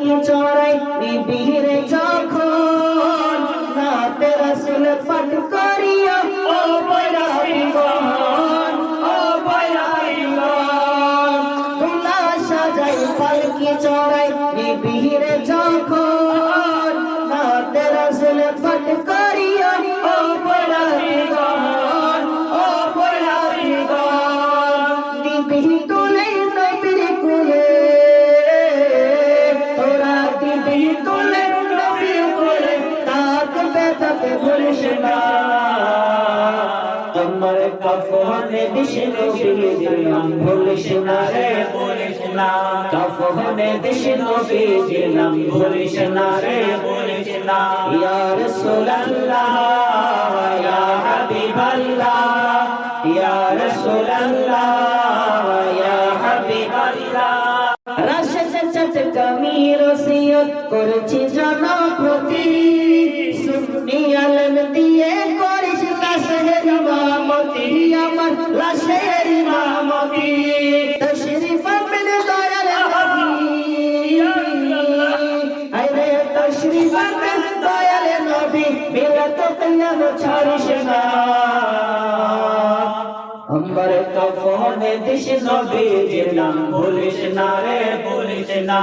পালকি চড়াই নিবিড় যখন নাতে রাসুল পাঠ করিয়া, ও বৈরাগীগণ ও বৈরাগীগণ তুলা সাজাই পালকি চড়াই নিবিড় যখন নাতে রাসুল পাঠ ভুলিস না তোমার কফনে দিশ নবীর নাম ভুলিস না রে। ভুলিস না কফনে দিশ নবীর নাম ভুলিস না রে। ভুলিস না ইয়া রাসূলুল্লাহ ইয়া হাবিবাল্লাহ ইয়া রাসূলুল্লাহ ইয়া হাবিবাল্লাহ। রাশেদ চটকামি রসিয়ত করেছি জনপ্রতি। কল্যাণ ছাড়িস না। আমার কফনে দিশ নবীর নাম বলিস না রে বলিস না।